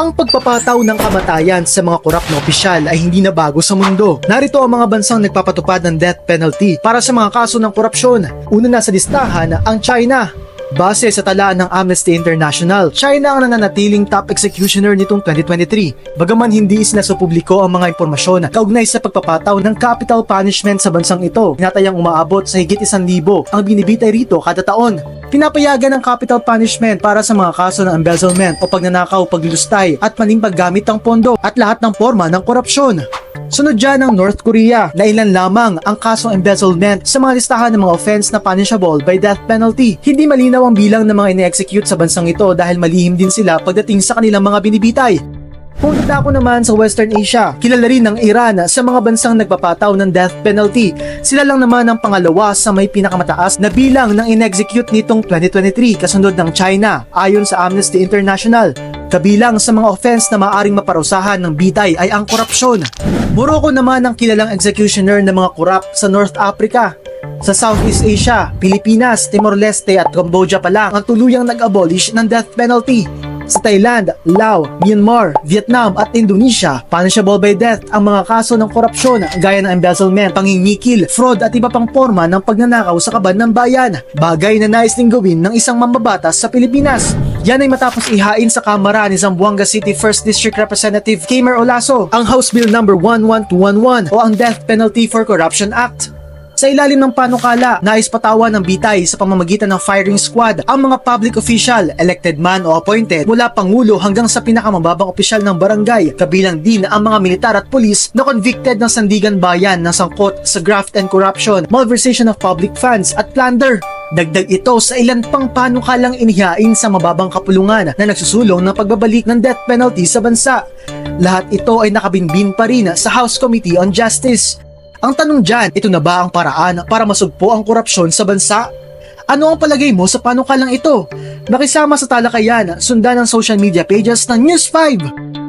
Ang pagpapataw ng kamatayan sa mga korap na opisyal ay hindi na bago sa mundo. Narito ang mga bansang nagpapatupad ng death penalty para sa mga kaso ng korupsyon. Una na sa listahan ang China. Base sa talaan ng Amnesty International, China ang nananatiling top executioner nitong 2023. Bagaman hindi sila ang mga impormasyon kaugnay sa pagpapataw ng capital punishment sa bansang ito, tinatayang umaabot sa higit isang libo ang binibitay rito kada taon. Pinapayagan ng capital punishment para sa mga kaso ng embezzlement o pagnanakaw, paglulustay at maling paggamit ng pondo at lahat ng forma ng korupsyon. Sunod dyan ang North Korea na ilan lamang ang kasong embezzlement sa mga listahan ng mga offense na punishable by death penalty. Hindi malinaw ang bilang ng mga ine-execute sa bansang ito dahil malihim din sila pagdating sa kanilang mga binibitay. Kung ako naman sa Western Asia, kilala rin ng Iran sa mga bansang nagpapataw ng death penalty. Sila lang naman ang pangalawa sa may pinakamataas na bilang ng in-execute nitong 2023 kasunod ng China ayon sa Amnesty International. Kabilang sa mga offense na maaring maparusahan ng bitay ay ang korupsyon. Morocco naman ang kilalang executioner ng mga korap sa North Africa. Sa Southeast Asia, Pilipinas, Timor-Leste at Cambodia pa lang ang tuluyang nag-abolish ng death penalty. Sa Thailand, Laos, Myanmar, Vietnam at Indonesia, punishable by death ang mga kaso ng korupsyon gaya ng embezzlement, pangingikil, fraud at iba pang forma ng pagnanakaw sa kaban ng bayan. Bagay na nais ding gawin ng isang mambabatas sa Pilipinas. Yan ay matapos ihain sa Kamara ni Zamboanga City 1st District Representative Kamer Olaso ang House Bill No. 11211 o ang Death Penalty for Corruption Act. Sa ilalim ng panukala, nais patawan ng bitay sa pamamagitan ng firing squad ang mga public official, elected man o appointed mula pangulo hanggang sa pinakamababang opisyal ng barangay, kabilang din ang mga militar at polis na convicted ng sandigan bayan na sangkot sa graft and corruption, malversation of public funds at plunder. Dagdag ito sa ilan pang panukalang inihain sa mababang kapulungan na nagsusulong ng pagbabalik ng death penalty sa bansa. Lahat ito ay nakabinbin pa rin sa House Committee on Justice. Ang tanong dyan, ito na ba ang paraan para masugpo ang korupsyon sa bansa? Ano ang palagay mo sa panukalang ito? Makisama sa talakayan, sundan ang social media pages ng News 5!